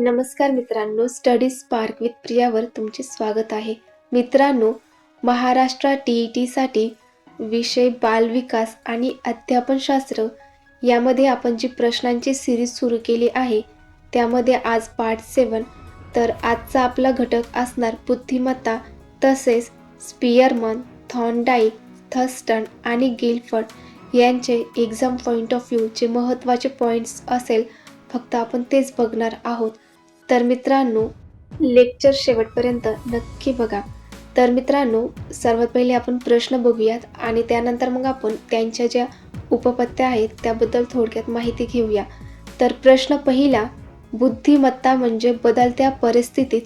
नमस्कार मित्रांनो study spark with प्रियावर तुमचे स्वागत आहे. मित्रांनो महाराष्ट्र टी ई टीसाठी विषय बालविकास आणि अध्यापनशास्त्र यामध्ये आपण जी प्रश्नांची सिरीज सुरू केली आहे त्यामध्ये आज पार्ट सेवन तर आजचा आपला घटक असणार बुद्धिमत्ता तसेच स्पियरमन थॉनडाईक थस्टन आणि गिलफर्ड यांचे एक्झाम पॉईंट ऑफ व्ह्यू जे महत्त्वाचे पॉईंट्स असेल फक्त आपण तेच बघणार आहोत. तर मित्रांनो लेक्चर शेवटपर्यंत नक्की बघा. तर मित्रांनो सर्वात पहिले आपण प्रश्न बघूयात आणि त्यानंतर मग आपण त्यांच्या ज्या उपपत्त्या आहेत त्याबद्दल थोडक्यात माहिती घेऊया. तर प्रश्न पहिला बुद्धिमत्ता म्हणजे बदलत्या परिस्थितीत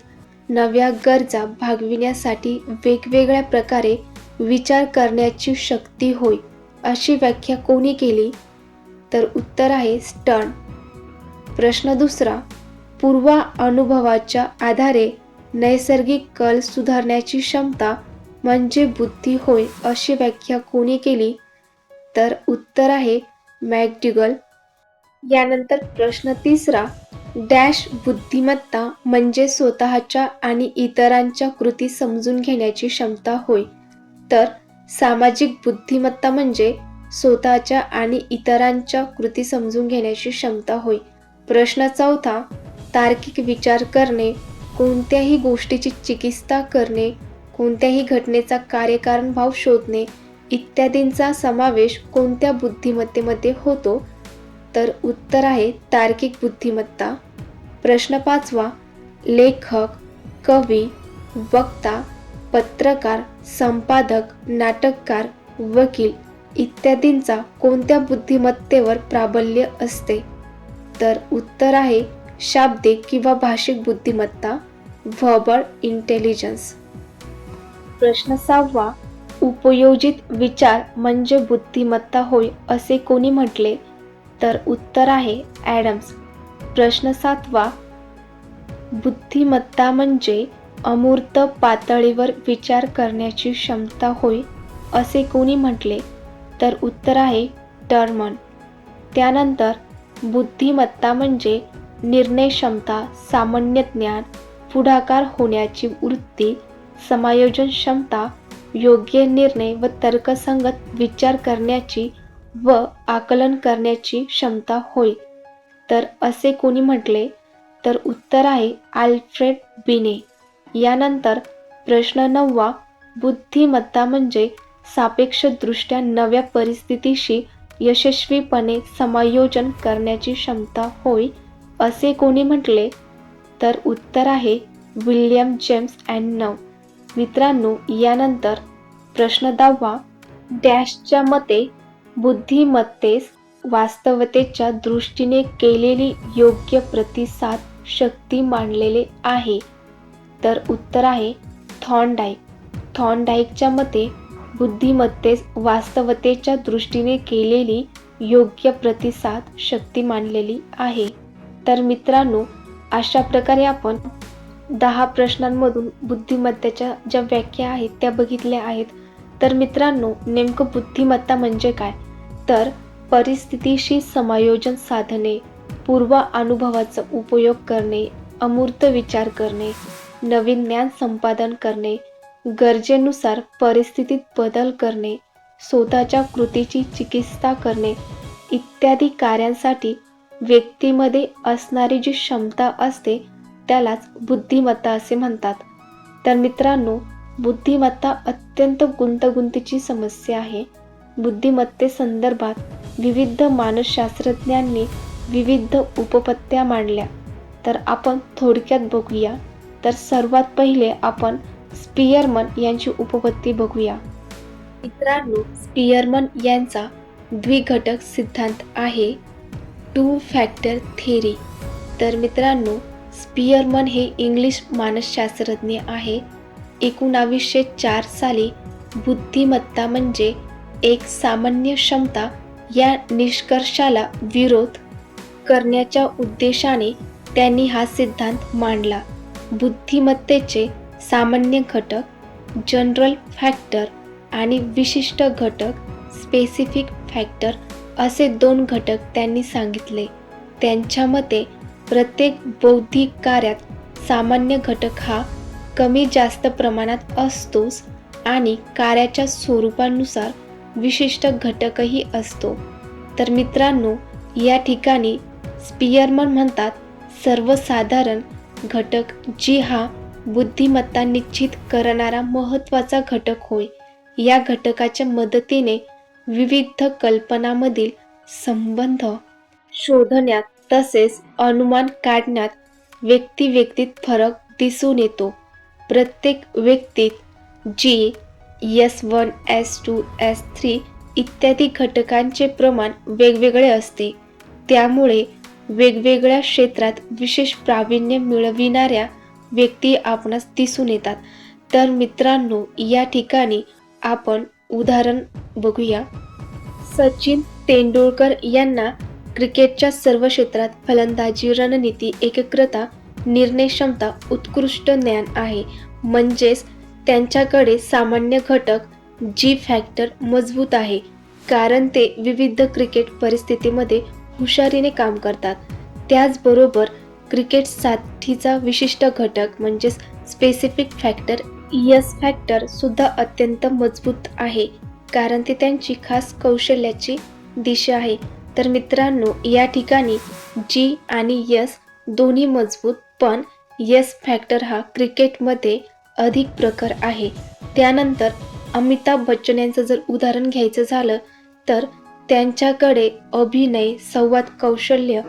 नव्या गरजा भागविण्यासाठी वेगवेगळ्या प्रकारे विचार करण्याची शक्ती होय अशी व्याख्या कोणी केली? तर उत्तर आहे स्टर्न. प्रश्न दुसरा पूर्व अनुभवाच्या आधारे नैसर्गिक कल सुधारण्याची क्षमता म्हणजे बुद्धी होय अशी व्याख्या कोणी केली? तर उत्तर आहे मॅकडिगल. यानंतर प्रश्न तिसरा डॅश बुद्धिमत्ता म्हणजे स्वतःच्या आणि इतरांच्या कृती समजून घेण्याची क्षमता होय. तर सामाजिक बुद्धिमत्ता म्हणजे स्वतःच्या आणि इतरांच्या कृती समजून घेण्याची क्षमता होय. प्रश्न चौथा तार्किक विचार करणे कोणत्याही गोष्टीची चिकित्सा करणे कोणत्याही घटनेचा कार्यकारण भाव शोधणे इत्यादींचा समावेश कोणत्या बुद्धिमत्तेमध्ये होतो? तर उत्तर आहे तार्किक बुद्धिमत्ता. प्रश्न पाचवा लेखक कवी वक्ता पत्रकार संपादक नाटककार वकील इत्यादींचा कोणत्या बुद्धिमत्तेवर प्राबल्य असते? तर उत्तर आहे शाब्दिक किंवा भाषिक बुद्धिमत्ता व्हर्बल इंटेलिजन्स प्रश्न सहावा उपयोजित विचार म्हणजे बुद्धिमत्ता होय असे कोणी म्हटले? तर उत्तर आहे ॲडम्स. प्रश्न सातवा बुद्धिमत्ता म्हणजे अमूर्त पातळीवर विचार करण्याची क्षमता होय असे कोणी म्हटले? तर उत्तर आहे टर्मन. त्यानंतर बुद्धिमत्ता म्हणजे निर्णय क्षमता सामान्य ज्ञान पुढाकार होण्याची वृत्ती समायोजन क्षमता योग्य निर्णय व तर्कसंगत विचार करण्याची व आकलन करण्याची क्षमता होय. तर असे कोणी म्हटले तर उत्तर आहे आल्फ्रेड बिने. यानंतर प्रश्न नववा बुद्धिमत्ता म्हणजे सापेक्षदृष्ट्या नव्या परिस्थितीशी यशस्वीपणे समायोजन करण्याची क्षमता होय. असे कोणी म्हटले तर उत्तर आहे विल्यम जेम्स अँड नव मित्रांनो यानंतर प्रश्न दहावा. डॅशच्या मते बुद्धिमत्तेस वास्तवतेच्या दृष्टीने केलेली योग्य प्रतिसाद शक्ती मानलेले आहे. तर उत्तर आहे थॉनडाईक. थॉनडाईकच्या मते बुद्धिमत्तेस वास्तवतेच्या दृष्टीने केलेली योग्य प्रतिसाद शक्ती मानलेली आहे. तर मित्रांनो अशा प्रकारे आपण दहा प्रश्नांमधून बुद्धिमत्तेच्या ज्या व्याख्या आहेत त्या बघितल्या आहेत. तर मित्रांनो नेमकं बुद्धिमत्ता म्हणजे काय? तर परिस्थितीशी समायोजन साधणे पूर्व अनुभवाचा उपयोग करणे अमूर्त विचार करणे नवीन ज्ञान संपादन करणे गरजेनुसार परिस्थितीत बदल करणे स्वतःच्या कृतीची चिकित्सा करणे इत्यादी कार्यांसाठी व्यक्तीमध्ये असणारी जी क्षमता असते त्यालाच बुद्धिमत्ता असे म्हणतात. तर मित्रांनो बुद्धिमत्ता अत्यंत गुंतगुंतीची समस्या आहे. बुद्धिमत्तेसंदर्भात विविध मानसशास्त्रज्ञांनी विविध उपपत्त्या मांडल्या. तर आपण थोडक्यात बघूया. तर सर्वात पहिले आपण स्पियरमन यांची उपपत्ती बघूया. मित्रांनो स्पियरमन यांचा द्विघटक सिद्धांत आहे. Two factor theory. तर मित्रांनो स्पियरमन हे इंग्लिश मानसशास्त्रज्ञ आहे. एकोणावीसशे चार साली बुद्धिमत्ता म्हणजे एक सामान्य क्षमता या निष्कर्षाला विरोध करण्याच्या उद्देशाने त्यांनी हा सिद्धांत मांडला. बुद्धिमत्तेचे सामान्य घटक जनरल फॅक्टर आणि विशिष्ट घटक स्पेसिफिक फॅक्टर असे दोन घटक त्यांनी सांगितले. त्यांच्या मते प्रत्येक बौद्धिक कार्यात सामान्य घटक हा कमी जास्त प्रमाणात असतोच आणि कार्याच्या स्वरूपानुसार विशिष्ट घटकही असतो. तर मित्रांनो या ठिकाणी स्पियरमन म्हणतात सर्वसाधारण घटक जी हा बुद्धिमत्ता निश्चित करणारा महत्त्वाचा घटक होय. या घटकाच्या मदतीने विविध कल्पनामधील संबंध शोधण्यात तसेच अनुमान काढण्यात व्यक्ती व्यक्तीत फरक दिसून येतो. प्रत्येक व्यक्तीत G S one S two S three इत्यादी घटकांचे प्रमाण वेगवेगळे असते. त्यामुळे वेगवेगळ्या क्षेत्रात विशेष प्रावीण्य मिळविणाऱ्या व्यक्ती आपणास दिसून येतात. तर मित्रांनो या ठिकाणी आपण उदाहरण बघूया. सचिन तेंडुलकर यांना क्रिकेटच्या सर्व क्षेत्रात फलंदाजी रणनीती एकाग्रता निर्णय क्षमता उत्कृष्ट ज्ञान आहे. म्हणजेच त्यांच्याकडे सामान्य घटक जी फॅक्टर मजबूत आहे. कारण ते विविध क्रिकेट परिस्थितीमध्ये हुशारीने काम करतात. त्याचबरोबर क्रिकेटसाठीचा विशिष्ट घटक म्हणजेच स्पेसिफिक फॅक्टर यस फॅक्टर सुद्धा अत्यंत मजबूत आहे. कारण ती त्यांची खास कौशल्याची दिशा आहे. तर मित्रांनो या ठिकाणी जी आणि यस दोन्ही मजबूत पण यस फॅक्टर हा क्रिकेटमध्ये अधिक प्रखर आहे. त्यानंतर अमिताभ बच्चन यांचं जर उदाहरण घ्यायचं झालं तर त्यांच्याकडे अभिनय संवाद कौशल्य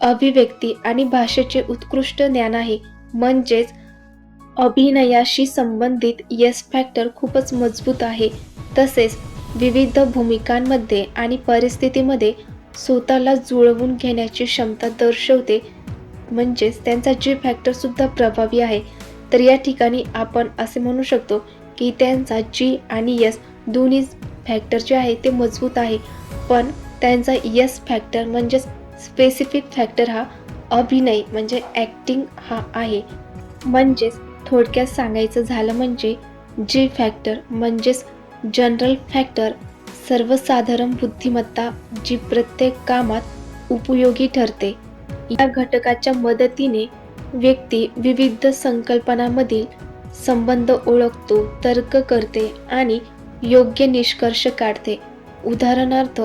अभिव्यक्ती आणि भाषेचे उत्कृष्ट ज्ञान आहे. म्हणजेच अभिनयाशी संबंधित यस फॅक्टर खूपच मजबूत आहे. तसेच विविध भूमिकांमध्ये आणि परिस्थितीमध्ये स्वतःला जुळवून घेण्याची क्षमता दर्शवते. म्हणजेच त्यांचा जी फॅक्टरसुद्धा प्रभावी आहे. तर या ठिकाणी आपण असे म्हणू शकतो की त्यांचा जी आणि यस दोन्ही फॅक्टर जे आहे ते मजबूत आहे. पण त्यांचा यस फॅक्टर म्हणजेच स्पेसिफिक फॅक्टर हा अभिनय म्हणजे ॲक्टिंग हा आहे. म्हणजेच थोडक्यात सांगायचं झालं म्हणजे जी फॅक्टर म्हणजेच जनरल फॅक्टर सर्वसाधारण बुद्धिमत्ता जी प्रत्येक कामात उपयोगी ठरते. या घटकाच्या मदतीने व्यक्ती विविध संकल्पनामधील संबंध ओळखतो तर्क करते आणि योग्य निष्कर्ष काढते. उदाहरणार्थ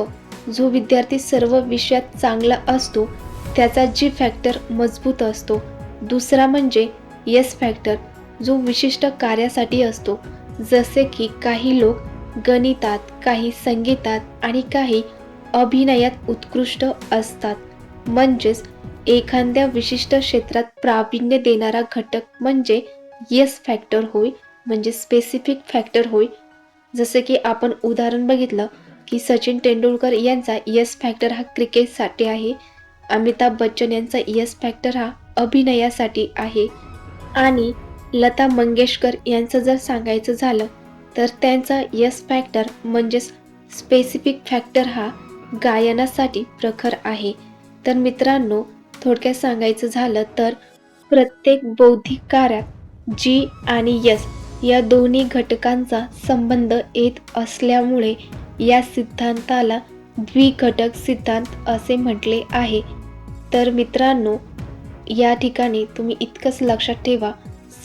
जो विद्यार्थी सर्व विषयात चांगला असतो त्याचा जी फॅक्टर मजबूत असतो. दुसरा म्हणजे येस फॅक्टर जो विशिष्ट कार्यासाठी असतो. जसे की काही लोक गणितात काही संगीतात आणि काही अभिनयात उत्कृष्ट असतात. म्हणजेच एखाद्या विशिष्ट क्षेत्रात प्रावीण्य देणारा घटक म्हणजे येस फॅक्टर होय म्हणजे स्पेसिफिक फॅक्टर होय. जसे की आपण उदाहरण बघितलं की सचिन तेंडुलकर यांचा येस फॅक्टर हा क्रिकेटसाठी आहे. अमिताभ बच्चन यांचा येस फॅक्टर हा अभिनयासाठी आहे. आणि लता मंगेशकर यांचं जर सांगायचं झालं तर त्यांचा यस फॅक्टर म्हणजेच स्पेसिफिक फॅक्टर हा गायनासाठी प्रखर आहे. तर मित्रांनो थोडक्यात सांगायचं झालं तर प्रत्येक बौद्धिक कार्यात जी आणि यस या दोन्ही घटकांचा संबंध येत असल्यामुळे या सिद्धांताला द्विघटक सिद्धांत असे म्हटले आहे. तर मित्रांनो या ठिकाणी तुम्ही इतकंच लक्षात ठेवा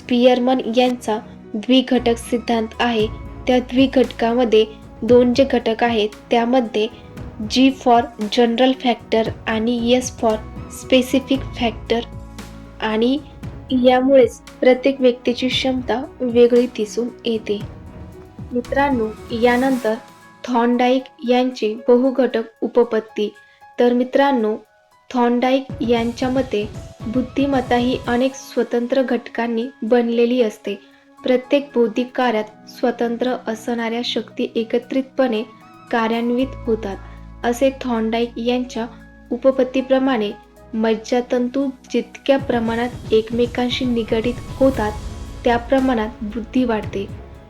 स्पियरमन यांचा द्विघटक सिद्धांत आहे. त्या द्विघटकामध्ये दोन जे घटक आहेत त्यामध्ये जी फॉर जनरल फॅक्टर आणि यस फॉर स्पेसिफिक फॅक्टर आणि यामुळेच प्रत्येक व्यक्तीची क्षमता वेगळी दिसून येते. मित्रांनो यानंतर थॉनडाईक यांची बहुघटक उपपत्ती. तर मित्रांनो थॉर्नडाईक यांच्या मते बुद्धिमत्ता ही अनेक स्वतंत्र घटकांनी बनलेली असते. प्रत्येक बौद्धिक कार्यात स्वतंत्र असणाऱ्या शक्ती एकत्रितपणे कार्यान्वित होतात असे थॉर्नडाईक यांच्या उपपत्तीप्रमाणे मज्जातंतू जितक्या प्रमाणात एकमेकांशी निगडीत होतात त्या प्रमाणात बुद्धी वाढते.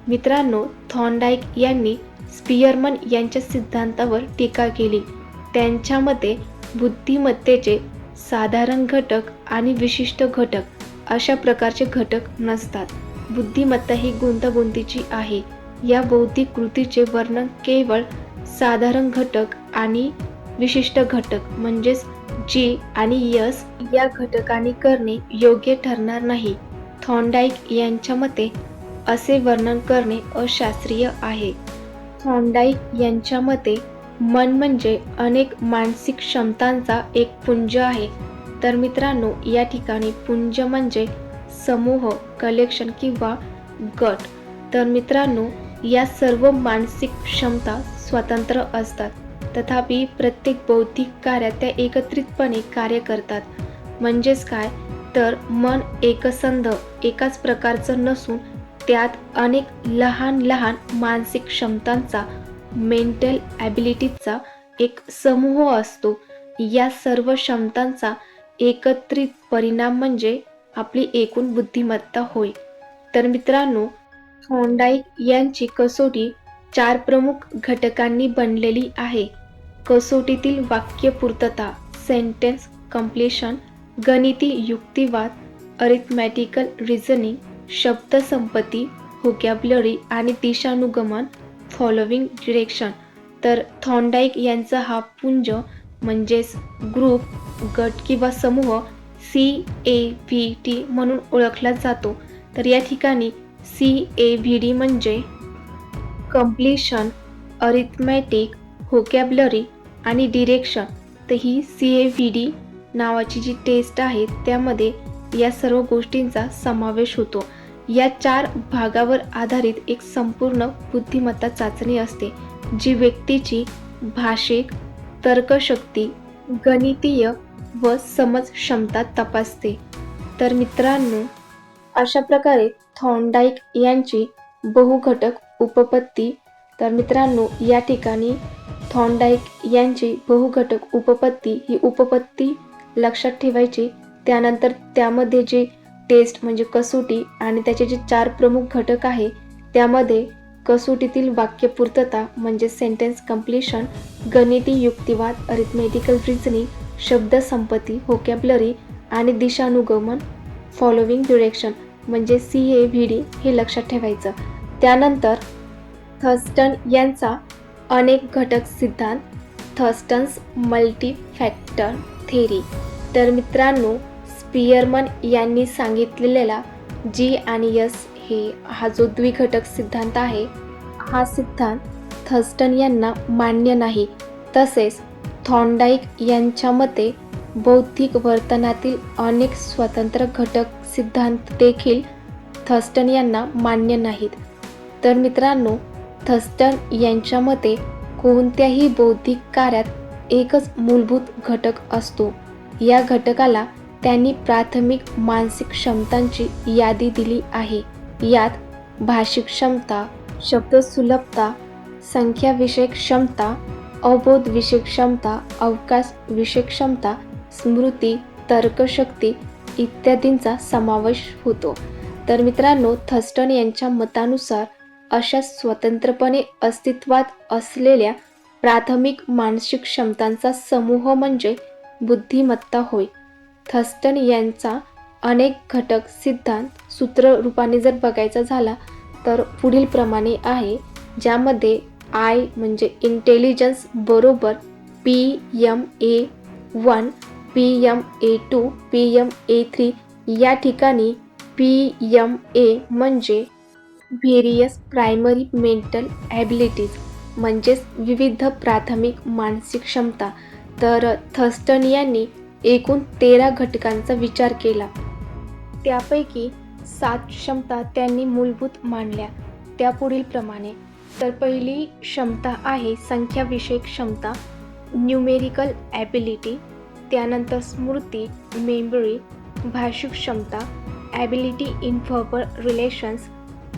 मित्रांनो थॉर्नडाईक यांनी स्पियरमन यांच्या सिद्धांतावर टीका केली. त्यांच्या मते बुद्धिमत्तेचे साधारण घटक आणि विशिष्ट घटक अशा प्रकारचे घटक नसतात. बुद्धिमत्ता ही गुंतागुंतीची आहे. या बौद्धिक कृतीचे वर्णन केवळ साधारण घटक आणि विशिष्ट घटक म्हणजेच जी आणि यस या घटकांनी करणे योग्य ठरणार नाही. थॉन्डाईक यांच्या मते असे वर्णन करणे अशास्त्रीय आहे. थॉन्डाईक यांच्या मते मन म्हणजे अनेक मानसिक क्षमतांचा एक पुंज आहे. तर मित्रांनो या ठिकाणी पुंज म्हणजे समूह कलेक्शन किंवा गट. तर मित्रांनो या सर्व मानसिक क्षमता स्वतंत्र असतात. तथापि प्रत्येक बौद्धिक कार्यात त्या एकत्रितपणे कार्य करतात. म्हणजेच काय? तर मन एकसंध एकाच प्रकारचं नसून त्यात अनेक लहान लहान मानसिक क्षमतांचा मेंटल ॲबिलिटीजचा एक समूह असतो. या सर्व क्षमतांचा एकत्रित परिणाम म्हणजे आपली एकूण बुद्धिमत्ता होय. तर मित्रांनो थॉर्नडाईक यांची कसोटी चार प्रमुख घटकांनी बनलेली आहे. कसोटीतील वाक्यपूर्तता सेंटेन्स कम्प्लिशन गणिती युक्तिवाद अरिथमॅटिकल रिझनिंग शब्दसंपत्ती व्होकॅब्लरी आणि दिशानुगमन फॉलोविंग डिरेक्शन तर थॉन्डाईक यांचा हा पुंज म्हणजेच ग्रुप गट किंवा समूह सी ए व्ही टी म्हणून ओळखला जातो. तर या ठिकाणी सी ए व्ही डी म्हणजे कम्प्लिशन अरिथमॅटिक होकॅबलरी आणि डिरेक्शन तर ही सी ए व्ही डी नावाची जी टेस्ट आहे त्यामध्ये या सर्व गोष्टींचा समावेश होतो. या चार भागावर आधारित एक संपूर्ण बुद्धिमत्ता चाचणी असते जी व्यक्तीची भाषिक तर्कशक्ती गणितीय व समज क्षमता तपासते. तर मित्रांनो अशा प्रकारे थॉन्डाईक यांची बहुघटक उपपत्ती तर मित्रांनो या ठिकाणी थॉन्डाईक यांची बहुघटक उपपत्ती ही उपपत्ती लक्षात ठेवायची त्यानंतर त्यामध्ये जे टेस्ट म्हणजे कसोटी आणि त्याचे जे चार प्रमुख घटक आहे त्यामध्ये कसोटीतील वाक्यपूर्तता म्हणजे सेंटेन्स कम्प्लिशन गणिती युक्तिवाद अरिथमेटिकल रिझनिंग शब्दसंपत्ती होकॅबलरी आणि दिशानुगमन फॉलोविंग डिरेक्शन म्हणजे सी ए व्ही डी हे लक्षात ठेवायचं. त्यानंतर थर्स्टन यांचा अनेक घटक सिद्धांत थर्स्टन्स मल्टी फॅक्टर थेरी. तर मित्रांनो स्पियरमन यांनी सांगितलेला जी आणि यस हे हा जो द्विघटक सिद्धांत आहे हा सिद्धांत थर्स्टन यांना मान्य नाही. तसेच थॉन्डाईक यांच्या मते बौद्धिक वर्तनातील अनेक स्वतंत्र घटक सिद्धांत देखील थर्स्टन यांना मान्य नाहीत. तर मित्रांनो थर्स्टन यांच्या मते कोणत्याही बौद्धिक कार्यात एकच मूलभूत घटक असतो. या घटकाला त्यांनी प्राथमिक मानसिक क्षमतांची यादी दिली आहे. यात भाषिक क्षमता शब्दसुलभता संख्याविषयक क्षमता अवबोधविषयक क्षमता अवकाश विषय क्षमता स्मृती तर्कशक्ती इत्यादींचा समावेश होतो. तर मित्रांनो थस्टन यांच्या मतानुसार अशा स्वतंत्रपणे अस्तित्वात असलेल्या प्राथमिक मानसिक क्षमतांचा समूह म्हणजे बुद्धिमत्ता होय. थस्टन यांचा अनेक घटक सिद्धांत सूत्ररूपाने जर बघायचा झाला तर पुढील प्रमाणे आहे ज्यामध्ये आय म्हणजे इंटेलिजन्स बरोबर P M A one P M A two P M A three या ठिकाणी पी यम ए म्हणजे व्हेरियस प्रायमरी मेंटल ॲबिलिटीज म्हणजेच विविध प्राथमिक मानसिक क्षमता. तर थस्टन यांनी एकूण तेरा घटकांचा विचार केला. त्यापैकी सात क्षमता त्यांनी मूलभूत मानल्या त्या पुढील प्रमाणे तर पहिली क्षमता आहे संख्याविषयक क्षमता न्यूमेरिकल ॲबिलिटी त्यानंतर स्मृती मेमरी भाषिक क्षमता ॲबिलिटी इन व्हर्बल रिलेशन्स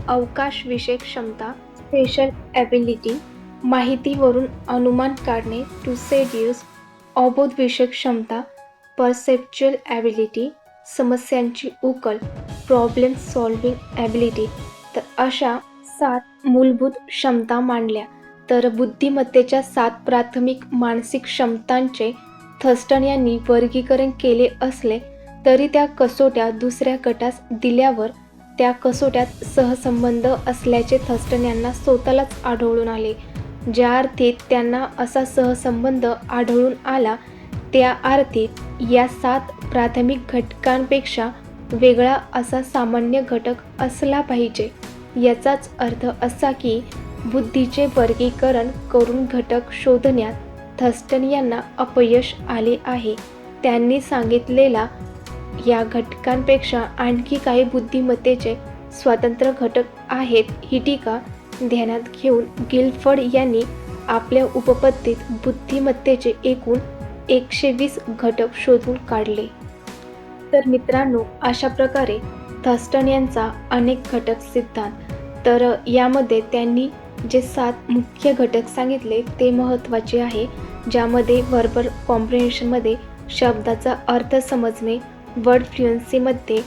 अवकाशविषयक क्षमता स्पेशल ॲबिलिटी माहितीवरून अनुमान काढणे टू सेड्यूस अबोधविषयक क्षमता परसेप्च्युअल ॲबिलिटी समस्यांची उकल प्रॉब्लेम सॉल्विंग ॲबिलिटी तर अशा सात मूलभूत क्षमता मांडल्या. तर बुद्धिमत्तेच्या सात प्राथमिक मानसिक क्षमतांचे थस्टन यांनी वर्गीकरण केले असले तरी त्या कसोट्या दुसऱ्या गटास दिल्यावर त्या कसोट्यात सहसंबंध असल्याचे थस्टन यांना स्वतःलाच आढळून आले. ज्या अर्थी त्यांना असा सहसंबंध आढळून आला त्या आरतीत या सात प्राथमिक घटकांपेक्षा वेगळा असा सामान्य घटक असला पाहिजे. याचाच अर्थ असा की बुद्धीचे वर्गीकरण करून घटक शोधण्यात थस्टन यांना अपयश आले आहे. त्यांनी सांगितलेला या घटकांपेक्षा आणखी काही बुद्धिमत्तेचे स्वतंत्र घटक आहेत ही टीका ध्यानात घेऊन गिलफड यांनी आपल्या उपपत्तीत बुद्धिमत्तेचे एकूण एकशे वीस घटक शोधून काढले. तर मित्रांनो अशा प्रकारे थस्टन यांचा अनेक घटक सिद्धांत. तर यामध्ये त्यांनी जे सात मुख्य घटक सांगितले ते महत्त्वाचे आहे ज्यामध्ये व्हर्बल कॉम्प्रिहेन्शनमध्ये शब्दाचा अर्थ समजणे वर्ड फ्लुएन्सीमध्ये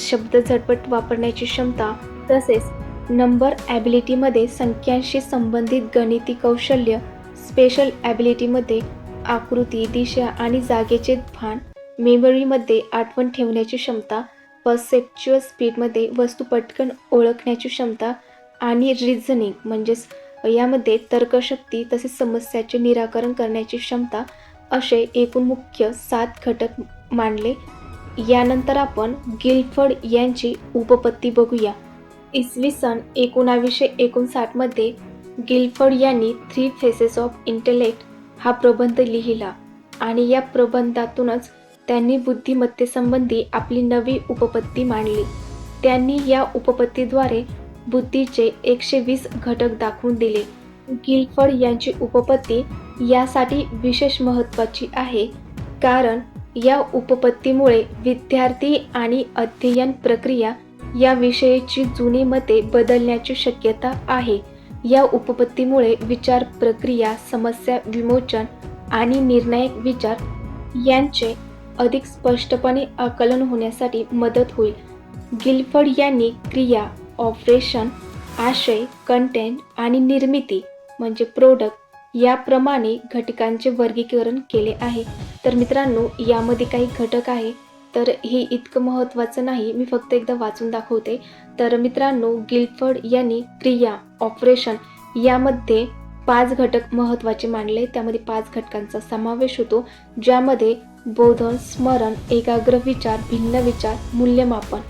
शब्द झटपट वापरण्याची क्षमता तसेच नंबर ॲबिलिटीमध्ये संख्यांशी संबंधित गणिती कौशल्य स्पेशल ॲबिलिटीमध्ये आकृती दिशा आणि जागेचे भान मेमरीमध्ये आठवण ठेवण्याची क्षमता परसेप्च्युअल स्पीडमध्ये वस्तू पटकन ओळखण्याची क्षमता आणि रिझनिंग म्हणजेच यामध्ये तर्कशक्ती तसेच समस्याचे निराकरण करण्याची क्षमता असे एकूण मुख्य सात घटक मांडले यानंतर आपण गिलफर्ड यांची उपपत्ती बघूया. इसवी सन एकोणावीसशे एकोणसाठमध्ये गिलफर्ड यांनी थ्री फेसेस ऑफ इंटेलेक्ट हा प्रबंध लिहिला आणि या प्रबंधातूनच त्यांनी बुद्धिमत्तेसंबंधी आपली नवी उपपत्ती मांडली. त्यांनी या उपपत्तीद्वारे बुद्धीचे एकशे वीस घटक दाखवून दिले. गिलफर्ड यांची उपपत्ती यासाठी विशेष महत्त्वाची आहे कारण या उपपत्तीमुळे विद्यार्थी आणि अध्ययन प्रक्रिया याविषयीची जुनी मते बदलण्याची शक्यता आहे. या उपपत्तीमुळे विचार प्रक्रिया समस्या विमोचन आणि निर्णायक विचार यांचे अधिक स्पष्टपणे आकलन होण्यासाठी मदत होईल. गिलफर्ड यांनी क्रिया ऑपरेशन आशय कंटेंट आणि निर्मिती म्हणजे प्रोडक्ट याप्रमाणे घटकांचे वर्गीकरण केले आहे. तर मित्रांनो यामध्ये काही घटक आहे. तर हे इतकं महत्त्वाचं नाही मी फक्त एकदा वाचून दाखवते. तर मित्रांनो गिलफर्ड यांनी क्रिया ऑपरेशन यामध्ये पाच घटक महत्त्वाचे मानले त्यामध्ये पाच घटकांचा समावेश होतो ज्यामध्ये बोधन स्मरण एकाग्र विचार भिन्न विचार मूल्यमापन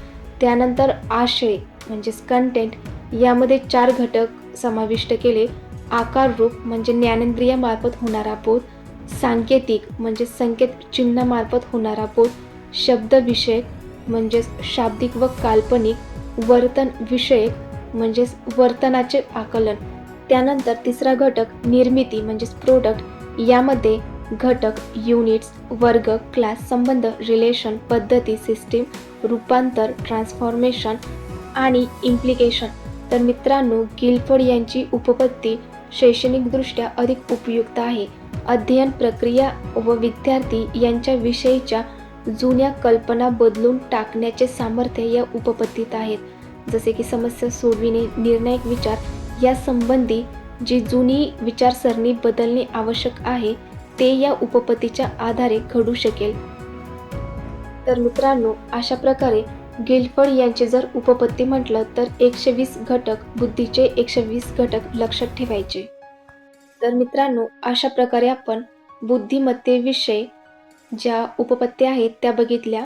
त्यानंतर आशय म्हणजेच कंटेंट यामध्ये चार घटक समाविष्ट केले. आकार रूप म्हणजे ज्ञानेंद्रियामार्फत होणारा बोध सांकेतिक म्हणजे संकेत चिन्हामार्फत होणारा बोध शब्दविषयक म्हणजेच शाब्दिक व काल्पनिक वर्तन विषयक म्हणजेच वर्तनाचे आकलन. त्यानंतर तिसरा घटक निर्मिती म्हणजेच प्रोडक्ट यामध्ये घटक युनिट्स वर्ग क्लास संबंध रिलेशन पद्धती सिस्टीम रूपांतर ट्रान्सफॉर्मेशन आणि इम्प्लिकेशन तर मित्रांनो गिलफड यांची उपपत्ती शैक्षणिकदृष्ट्या अधिक उपयुक्त आहे. अध्ययन प्रक्रिया व विद्यार्थी यांच्या विषयीच्या जुन्या कल्पना बदलून टाकण्याचे सामर्थ्य या उपपत्तीत आहेत. जसे की समस्या सोडविणे निर्णायक विचार या संबंधी जी जुनी विचारसरणी बदलणे आवश्यक आहे ते या उपपत्तीच्या आधारे घडू शकेल. तर मित्रांनो अशा प्रकारे गिलफड यांचे जर उपपत्ती म्हटलं तर एकशे वीस घटक बुद्धीचे एकशे वीस घटक लक्षात ठेवायचे. तर मित्रांनो अशा प्रकारे आपण बुद्धिमत्तेविषयी ज्या उपपत्त्या आहेत त्या बघितल्या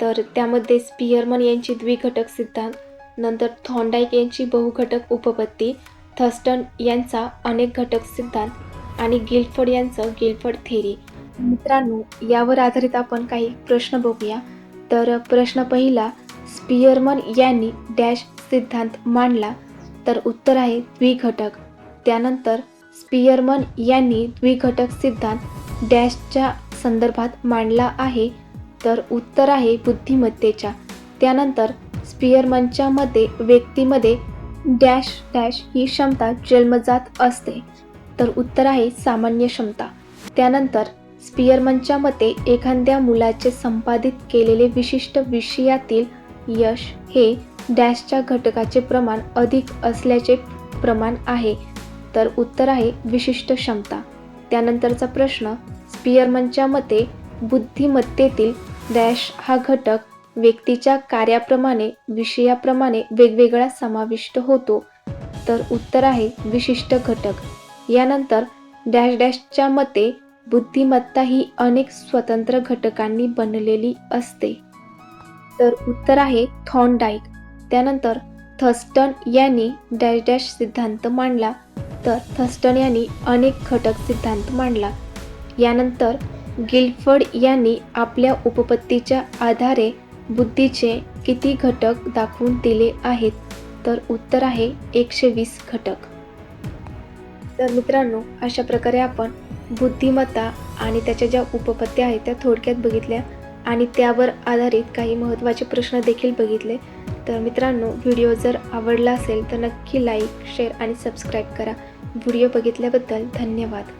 तर त्यामध्ये स्पियरमन यांची द्विघटक सिद्धांत नंतर थॉन्डाईक यांची बहुघटक उपपत्ती थस्टन यांचा अनेक घटक सिद्धांत आणि गिलफर्ड यांचं गिलफर्ड थेरी. मित्रांनो यावर आधारित आपण काही प्रश्न बघूया. तर प्रश्न पहिला स्पियरमन यांनी डॅश सिद्धांत मांडला तर उत्तर आहे द्विघटक. त्यानंतर स्पियरमन यांनी द्विघटक सिद्धांत डॅशच्या संदर्भात मांडला आहे तर उत्तर आहे बुद्धिमत्तेच्या. त्यानंतर स्पियरमनच्या मते व्यक्तीमध्ये डॅश डॅश ही क्षमता जन्मजात असते तर उत्तर आहे सामान्य क्षमता. त्यानंतर स्पियरमनच्या मते एखाद्या मुलाचे संपादित केलेले विशिष्ट विषयातील यश हे डॅशच्या घटकाचे प्रमाण अधिक असल्याचे प्रमाण आहे तर उत्तर आहे विशिष्ट क्षमता. त्यानंतरचा प्रश्न स्पियरमनच्या मते बुद्धिमत्तेतील डॅश हा घटक व्यक्तीच्या कार्याप्रमाणे विषयाप्रमाणे वेगवेगळा समाविष्ट होतो. तर उत्तर आहे विशिष्ट घटक. यानंतर डॅश डॅशच्या मते बुद्धिमत्ता ही अनेक स्वतंत्र घटकांनी बनलेली असते. तर उत्तर आहे थॉर्नडाईक त्यानंतर थस्टन यांनी डॅश डॅश सिद्धांत मांडला. तर थस्टन यांनी अनेक घटक सिद्धांत मांडला. यानंतर गिल्फर्ड यांनी आपल्या उपपत्तीच्या आधारे बुद्धीचे किती घटक दाखवून दिले आहेत तर उत्तर आहे एकशे वीस घटक. तर मित्रांनो अशा प्रकारे आपण बुद्धिमत्ता आणि त्याच्या ज्या उपपत्त्या आहेत त्या थोडक्यात बघितल्या आणि त्यावर आधारित काही महत्त्वाचे प्रश्न देखील बघितले. तर मित्रांनो व्हिडिओ जर आवडला असेल तर नक्की लाईक शेअर आणि सबस्क्राईब करा. व्हिडिओ बघितल्याबद्दल धन्यवाद.